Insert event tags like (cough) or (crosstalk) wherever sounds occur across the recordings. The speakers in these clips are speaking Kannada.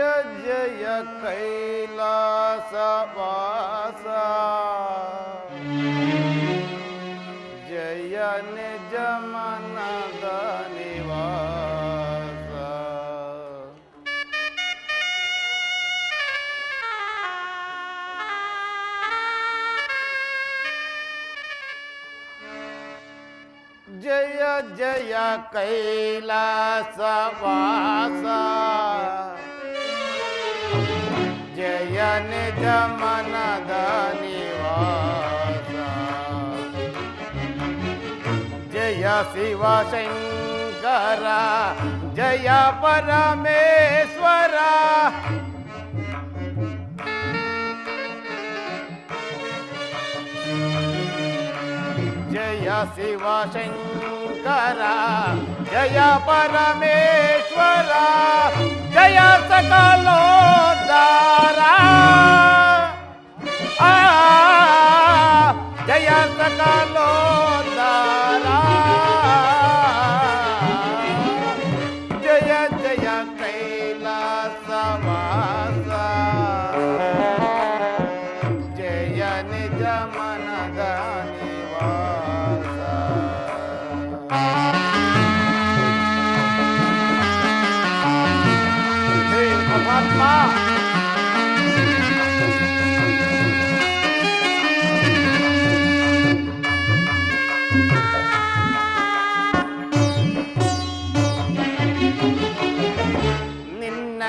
जय जय कैलासवासा जमन निज निवासा। जय जय कैलासवासा జయ నిజమన దానివాస జయ శివ శంకర జయ పరమేశ్వర జయ శివ శంకర జయ పరమేశ్వర जया सकलो तारा जया सकलो तारा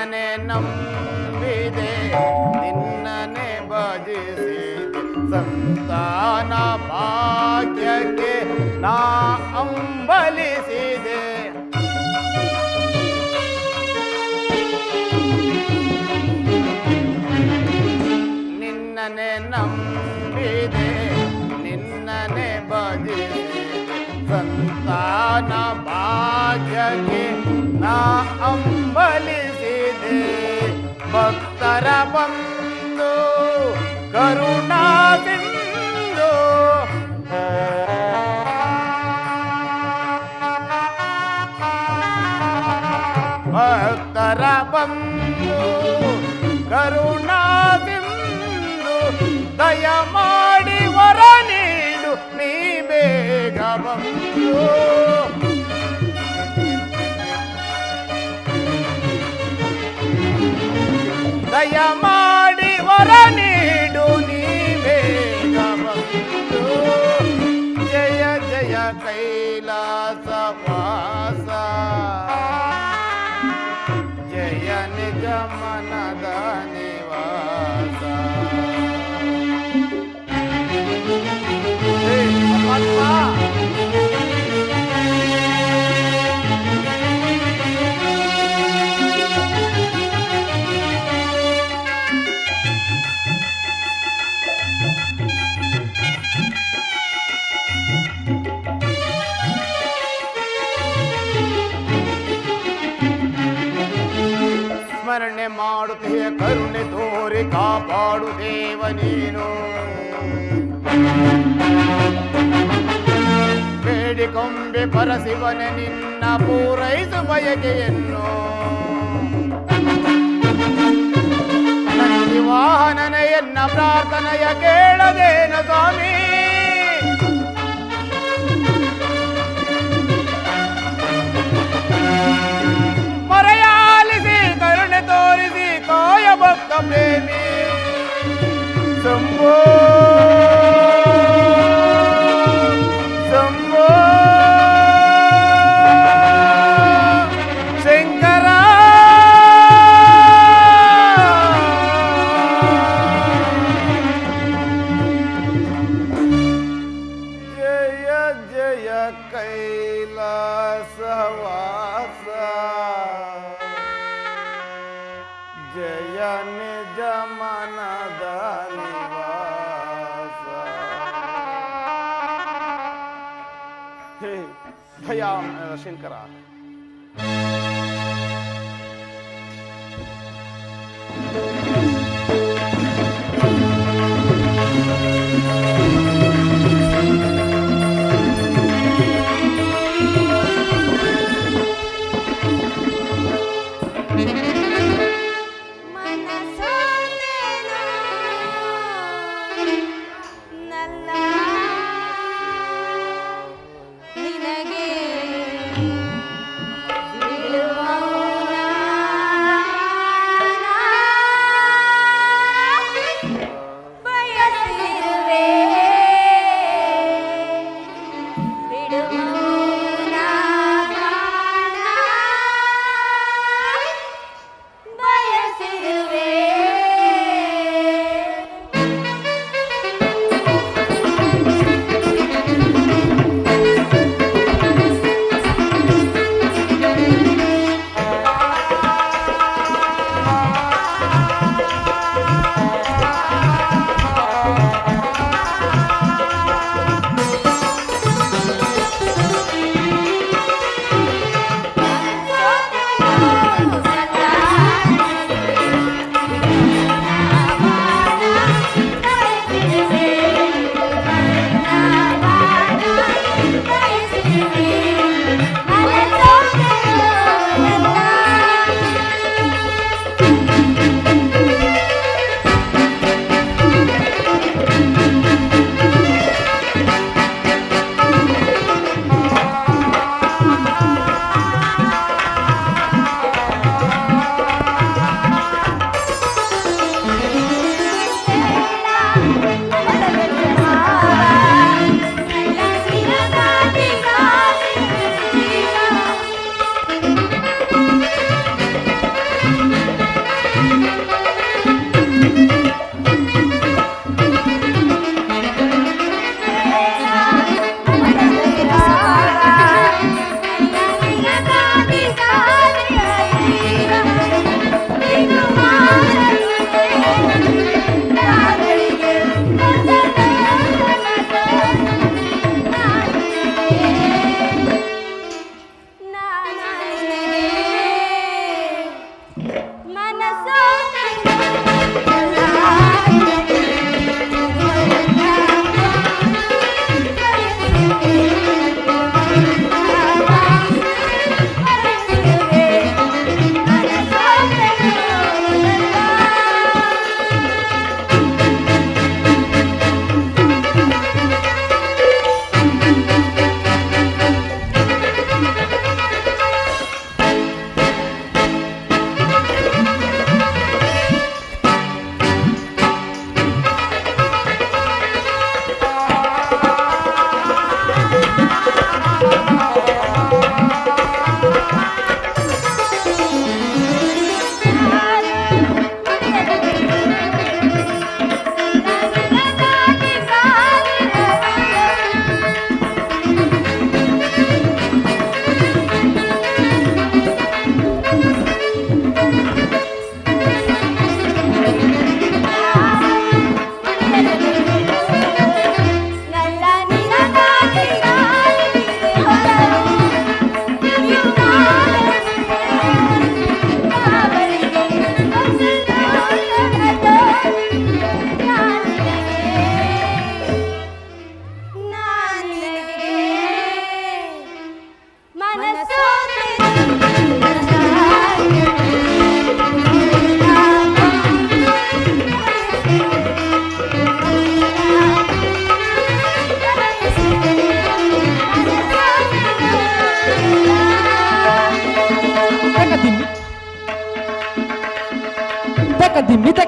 ನಿನ್ನನೆ ನಂಬಿದೆ, ನಿನ್ನನೆ ಭಜಿಸಿದೆ. ಸಂತಾನ ಭಾಗ್ಯಕ್ಕೆ ನಾ ಅಂಬಲಿಸಿದೆ. ನಿನ್ನನೆ ನಂಬಿದೆ, ನಿನ್ನನೆ ಭಜಿಸಿದೆ. ಸಂತಾನ ಭಾಗ್ಯಕ್ಕೆ ನಾ ಅಂಬಲಿಸಿದೆ. ಭಕ್ತರ ಬಂದು ಕರುಣಾ కైలాసవాస జయ నిజమనదన ಸ್ಮರಣೆ ಮಾಡುತ್ತೆಯ ಕರುಣೆ ತೋರಿ ಕಾಪಾಡು ದೇವ ನೀನು. ಬೇಡಿಕೊಂಬೆ ಪರಶಿವನೆ ನಿನ್ನ ಪೂರೈಸು ಬಯಕೆಯನ್ನು. ವಾಹನನೆಯನ್ನ ಪ್ರಾರ್ಥನೆಯ ಕೇಳದೇನ ಸ್ವಾಮಿ? ಭಕ್ತ ಪ್ರೇಮಿ ಶಂಭೋ ಶಂಭೋ भैया शंकर आ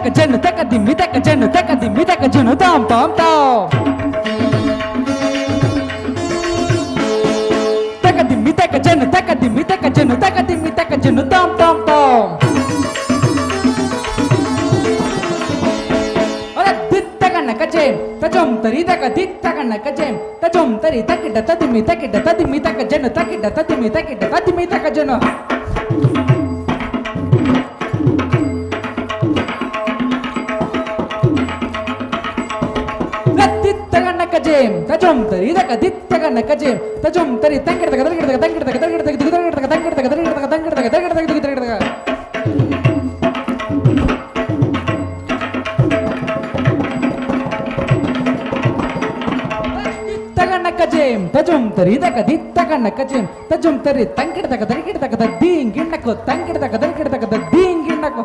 take a gen, take a taka take a dimmi take a taka take a jenu tom tom tom take a taka take a dimmi take a taka take a jenu tom tom tom jem tajom tari taka dit taka naka jem tajom tari takida tadimi takida tadimi taka jenu takida tadimi takida tadimi taka jenu. ತಜೇಂ ತಜುಂ ತರಿ ದಕ ದಿತ್ತಗ ನಕ ಜೇಂ ತಜುಂ ತರಿ ತಂಗಿಡತಕ ತಲಗಿಡತಕ ತಂಗಿಡತಕ ತಲಗಿಡತಕ ದಿಗಿಡತಕ ತಂಗಿಡತಕ ತಲಗಿಡತಕ ತಂಗಿಡತಕ ತಲಗಿಡತಕ ದಿಗಿಡತಕ ಕಜೇಂ ತಜುಂ ತರಿ ದಕ ದಿತ್ತಗಣ್ಣ ಕಜೇಂ ತಜುಂ ತರಿ ತಂಕಿಡತಕ ತಲಗಿಡತಕ ದೀಂಗಿಣ್ಣಕು ತಂಕಿಡತಕ ತಲಗಿಡತಕ ದೀಂಗಿಣ್ಣಕು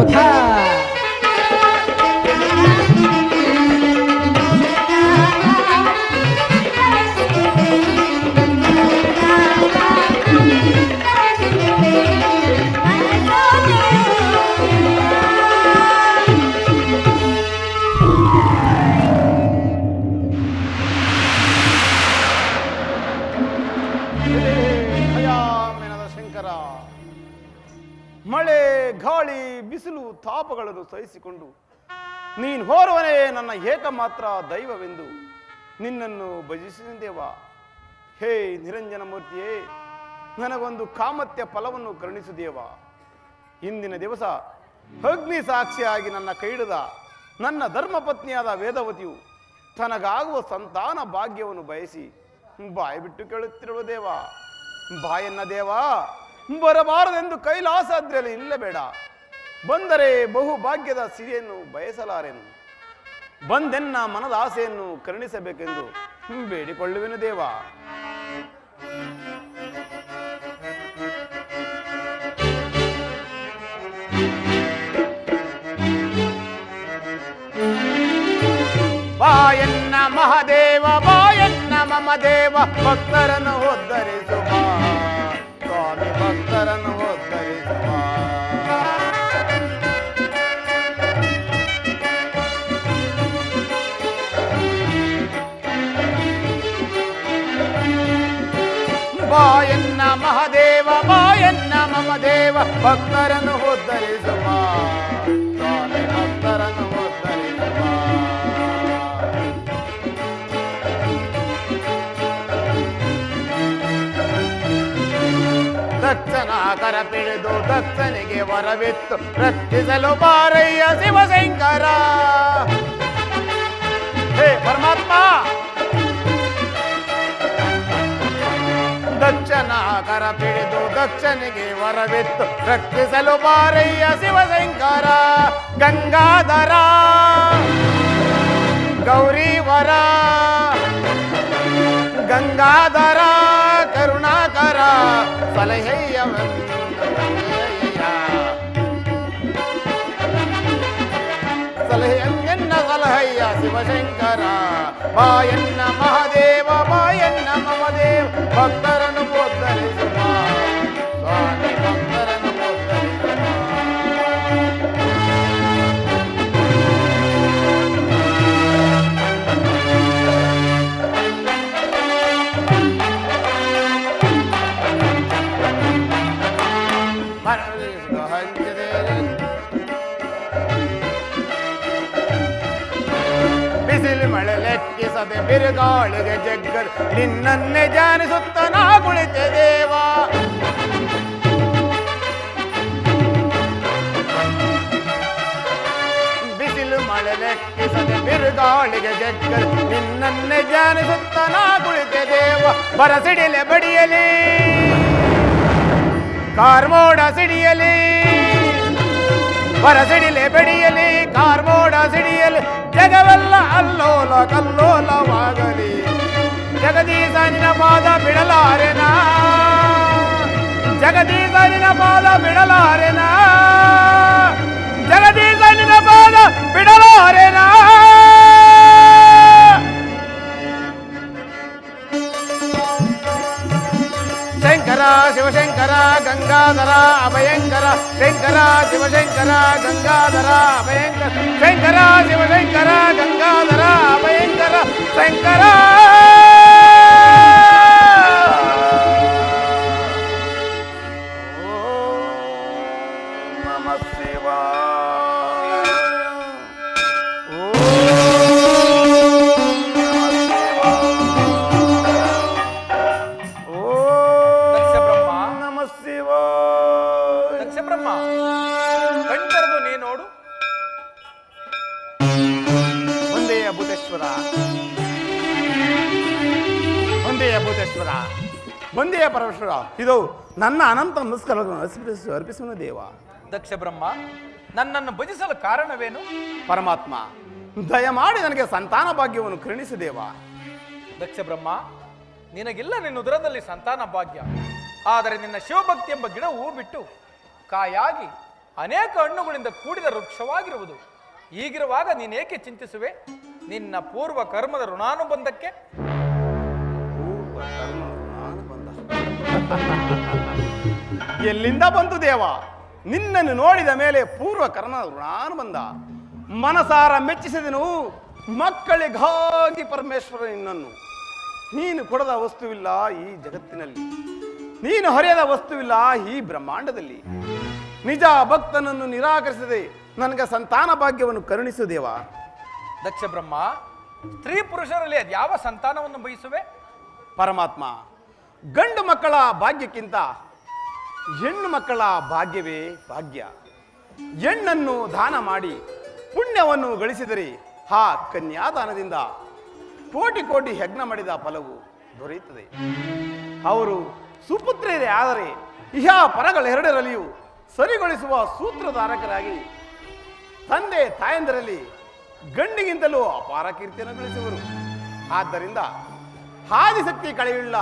ಮಳೆ, ಗಾಳಿ, ಬಿಸಿಲು, ತಾಪಗಳನ್ನು ಸಹಿಸಿಕೊಂಡು ನೀನು ಹೋರವನೇ ನನ್ನ ಏಕಮಾತ್ರ ದೈವವೆಂದು ನಿನ್ನನ್ನು ಭಜಿಸಿದೆವಾ? ಹೇ ನಿರಂಜನ ಮೂರ್ತಿಯೇ, ನನಗೊಂದು ಕಾಮತ್ಯ ಫಲವನ್ನು ಕರುಣಿಸಿದೇವ ಇಂದಿನ ದಿವಸ ಅಗ್ನಿ ಸಾಕ್ಷಿಯಾಗಿ ನನ್ನ ಕೈಡದ ನನ್ನ ಧರ್ಮಪತ್ನಿಯಾದ ವೇದವತಿಯು ತನಗಾಗುವ ಸಂತಾನ ಭಾಗ್ಯವನ್ನು ಬಯಸಿ ಬಾಯಿ ಬಿಟ್ಟು ಕೇಳುತ್ತಿರುವ ದೇವ. ಬಾಯನ್ನ ದೇವ. ಬರಬಾರದೆಂದು ಕೈಲಾಸಾದ್ರಲ್ಲಿ ಇಲ್ಲಬೇಡ. ಬಂದರೆ ಬಹು ಭಾಗ್ಯದ ಸಿರಿಯನ್ನು ಬಯಸಲಾರೆನು. ಬಂದೆನ್ನ ಮನದ ಆಸೆಯನ್ನು ಕರುಣಿಸಬೇಕೆಂದು ಬೇಡಿಕೊಳ್ಳುವೆನು ದೇವ. ಬಾಯನ್ನ ಮಹಾದೇವ, ಬಾಯನ್ನ ಮಮದೇವ, ಭಕ್ತರನ್ನು ಒದ್ದರಿಸುವ. శరణు ఉద్ధరించుమా ಮಾಯನ್ನ ಮಹದೇವ ಮಾಯನ್ನ ಮಮದೇವ ಭಕ್ತರನ್ನು ಉದ್ಧರಿಸುವ ದಕ್ಷನ ಕರ ಪಿಡಿದು ದಕ್ಷನಿಗೆ ವರವಿತ್ತು ರಕ್ಷಿಸಲು ಬಾರಯ್ಯ ಶಿವಶಂಕರ ಹೇ ಪರಮಾತ್ಮ ದಕ್ಷನ ಕರ ಪಿಡಿದು ದಕ್ಷನಿಗೆ ವರವಿತ್ತು ರಕ್ಷಿಸಲು ಬಾರಯ್ಯ ಶಿವಶಂಕರ ಗಂಗಾಧರ ಗೌರಿವರ ಗಂಗಾಧರ சலகையவன் சலகையங்கன்ன சலகையா சிவசங்கரா. வா என்ன மகதேவ? வா என்ன மமதேவ்? பக்தரனு போத்தரே ಬಿರುಗಾಳಿಗೆ ಜಗ್ಗದು ನಿನ್ನನ್ನೇ ಜಾನಿಸುತ್ತ ನಾ ಕುಳಿತೆ ದೇವ ಬಿಸಿಲು ಮಳೆ ಲೆಕ್ಕಿಸದೆ ಬಿರುಗಾಳಿಗೆ ಜಗ್ಗದು ನಿನ್ನನ್ನೇ ಜಾನಿಸುತ್ತ ನಾ ಕುಳಿತೆ ದೇವ ಬರಸಿಡಿಲೆ ಬಡಿಯಲಿ ಕಾರ್ಮೋಡ ಸಿಡಿಯಲಿ ಬರಸಿಡಿಲೆ ಬೆಡಿಯಲಿ ಕಾರ್ಮೋಡ ಸಿಡಿಯಲಿ ಜಗವೆಲ್ಲ ಅಲ್ಲೋಲ ಕಲ್ಲೋಲವಾಗಲಿ ಜಗದೀಶ ನಿನ ಪಾದ ಬಿಡಲಾರೆನಾ ಜಗದೀಶ ನಿನ ಪಾದ ಬಿಡಲಾರೆನಾ ಜಗದೀಶ ನಿನ ಪಾದ ಬಿಡಲಾರೆನಾ శివశంకర గంగాధర అభయంకర శంకర శివశంకర గంగాధర అభయంకర శంకర శివశంకర గంగాధర అభయంకర శంకర. ಒಂದೇ ಅಭೂತೇಶ್ವರ. ಒಂದೇ ಅಭೂತೇಶ್ವರ. ಒಂದೇ ಪರಮೇಶ್ವರ. ಇದು ನನ್ನ ಅನಂತ ನಮಸ್ಕಾರಗಳನ್ನು ಅರ್ಪಿಸುವ ದೇವ. ದಕ್ಷ ಬ್ರಹ್ಮ ನನ್ನನ್ನು ಭಜಿಸಲು ಕಾರಣವೇನು? ಪರಮಾತ್ಮ ದಯಮಾಡಿ ನನಗೆ ಸಂತಾನ ಭಾಗ್ಯವನ್ನು ಕರುಣಿಸು ದೇವ. ದಕ್ಷ ಬ್ರಹ್ಮ ನಿನಗಿಲ್ಲ ನಿನ್ನ ಉದರದಲ್ಲಿ ಸಂತಾನ ಭಾಗ್ಯ. ಆದರೆ ನಿನ್ನ ಶಿವಭಕ್ತಿ ಎಂಬ ಗಿಡ ಹೂ ಬಿಟ್ಟು ಕಾಯಾಗಿ ಅನೇಕ ಹಣ್ಣುಗಳಿಂದ ಕೂಡಿದ ವೃಕ್ಷವಾಗಿರುವುದು. ಹೀಗಿರುವಾಗ ನೀನೇಕೆ ಚಿಂತಿಸುವೆ? ನಿನ್ನ ಪೂರ್ವ ಕರ್ಮದ ಋಣಾನುಬಂಧಕ್ಕೆ. (laughs) ಎಲ್ಲಿಂದ ಬಂತು ದೇವ? ನಿನ್ನನ್ನು ನೋಡಿದ ಮೇಲೆ ಪೂರ್ವ ಕರ್ಮದ ಋಣಾನುಬಂಧ. ಮನಸಾರ ಮೆಚ್ಚಿಸಿದನು ಮಕ್ಕಳಿಗಾಗಿ ಪರಮೇಶ್ವರ ನಿನ್ನನ್ನು. ನೀನು ಕೊಡದ ವಸ್ತುವಿಲ್ಲ ಈ ಜಗತ್ತಿನಲ್ಲಿ. ನೀನು ಹೊರೆಯದ ವಸ್ತುವಿಲ್ಲ ಈ ಬ್ರಹ್ಮಾಂಡದಲ್ಲಿ. ನಿಜ ಭಕ್ತನನ್ನು ನಿರಾಕರಿಸದೆ ನನಗೆ ಸಂತಾನ ಭಾಗ್ಯವನ್ನು ಕರುಣಿಸು ದೇವ ದಕ್ಷ ಬ್ರಹ್ಮ ಸ್ತ್ರೀ ಪುರುಷರಲ್ಲಿ ಅದು ಯಾವ ಸಂತಾನವನ್ನು ಬಯಸುವೆ? ಪರಮಾತ್ಮ ಗಂಡು ಮಕ್ಕಳ ಭಾಗ್ಯಕ್ಕಿಂತ ಹೆಣ್ಣು ಮಕ್ಕಳ ಭಾಗ್ಯವೇ ಭಾಗ್ಯ. ಹೆಣ್ಣನ್ನು ದಾನ ಮಾಡಿ ಪುಣ್ಯವನ್ನು ಗಳಿಸಿದರೆ. ಹಾ ಕನ್ಯಾದಾನದಿಂದ ಕೋಟಿ ಕೋಟಿ ಯಜ್ಞ ಮಾಡಿದ ಫಲವು ದೊರೆಯುತ್ತದೆ. ಅವರು ಸುಪುತ್ರಿಯರೇ ಆದರೆ ಇಹ ಪರಗಳೆರಡರಲ್ಲಿಯೂ ಸರಿಗೊಳಿಸುವ ಸೂತ್ರಧಾರಕರಾಗಿ ತಂದೆ ತಾಯಂದರಲ್ಲಿ ಗಂಡಿಗಿಂತಲೂ ಅಪಾರ ಕೀರ್ತಿಯನ್ನು ಗಳಿಸುವರು ಆದ್ದರಿಂದ ಆದಿಶಕ್ತಿ ಕಳೆಯುಳ್ಳ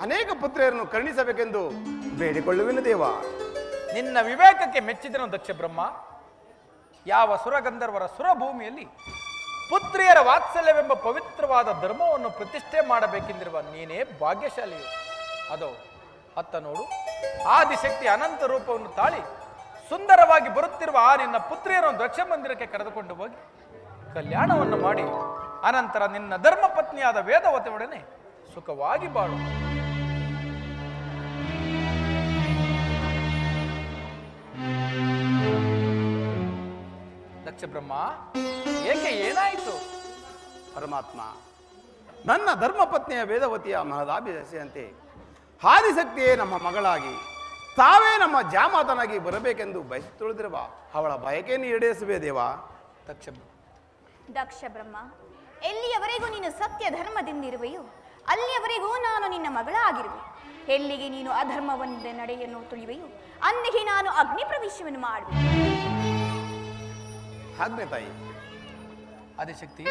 ಅನೇಕ ಪುತ್ರಿಯರನ್ನು ಕರುಣಿಸಬೇಕೆಂದು ಬೇಡಿಕೊಳ್ಳುವಿನ ದೇವ. ನಿನ್ನ ವಿವೇಕಕ್ಕೆ ಮೆಚ್ಚಿದನು ದಕ್ಷ ಬ್ರಹ್ಮ. ಯಾವ ಸುರಗಂಧರ್ವರ ಸುರಭೂಮಿಯಲ್ಲಿ ಪುತ್ರಿಯರ ವಾತ್ಸಲ್ಯವೆಂಬ ಪವಿತ್ರವಾದ ಧರ್ಮವನ್ನು ಪ್ರತಿಷ್ಠೆ ಮಾಡಬೇಕೆಂದಿರುವ ನೀನೇ ಭಾಗ್ಯಶಾಲಿಯು. ಅದೋ, ಅತ್ತ ನೋಡು ಆದಿಶಕ್ತಿ ಅನಂತ ರೂಪವನ್ನು ತಾಳಿ ಸುಂದರವಾಗಿ ಬರುತ್ತಿರುವ ಆ ನಿನ್ನ ಪುತ್ರಿಯರನ್ನು ದಕ್ಷ ಮಂದಿರಕ್ಕೆ ಕರೆದುಕೊಂಡು ಹೋಗಿ ಕಲ್ಯಾಣವನ್ನು ಮಾಡಿ, ಅನಂತರ ನಿನ್ನ ಧರ್ಮ ಪತ್ನಿಯಾದ ವೇದವತಿಯೊಡನೆ ಸುಖವಾಗಿ ಬಾಳು. ದಕ್ಷ ಬ್ರಹ್ಮ ಏಕೆ ಏನಾಯಿತು? ಪರಮಾತ್ಮ, ನನ್ನ ಧರ್ಮಪತ್ನಿಯ ವೇದವತಿಯ ಮಹದಾಭಿದಶೆಯಂತೆ ಹಾದಿಸಕ್ತಿಯೇ ನಮ್ಮ ಮಗಳಾಗಿ ತಾವೇ ನಮ್ಮ ಜಾಮಾತನಾಗಿ ಬರಬೇಕೆಂದು ಬಯಸುತ್ತಿಳಿದಿರುವ ಅವಳ ಬಯಕೆಯನ್ನು ಈಡೇರಿಸುವೆ ದೇವ? ದಕ್ಷ ದಕ್ಷ ಬ್ರಹ್ಮ ಎಲ್ಲಿಯವರೆಗೂ ನೀನು ಸತ್ಯ ಧರ್ಮದಿಂದಿರುವೆಯೋ ಅಲ್ಲಿಯವರೆಗೂ ನಾನು ನಿನ್ನ ಮಗಳಾಗಿರುವೆ. ಎಲ್ಲಿಗೆ ನೀನು ಅಧರ್ಮವೊಂದೇ ನಡೆಯನ್ನು ತುಳಿವೆಯೋ ಅಂದಿಗೆ ನಾನು ಅಗ್ನಿ ಪ್ರವೇಶವನ್ನು ಮಾಡುವೆ. ಆಜ್ಞೆ ತಾಯಿ ಆದಿಶಕ್ತಿ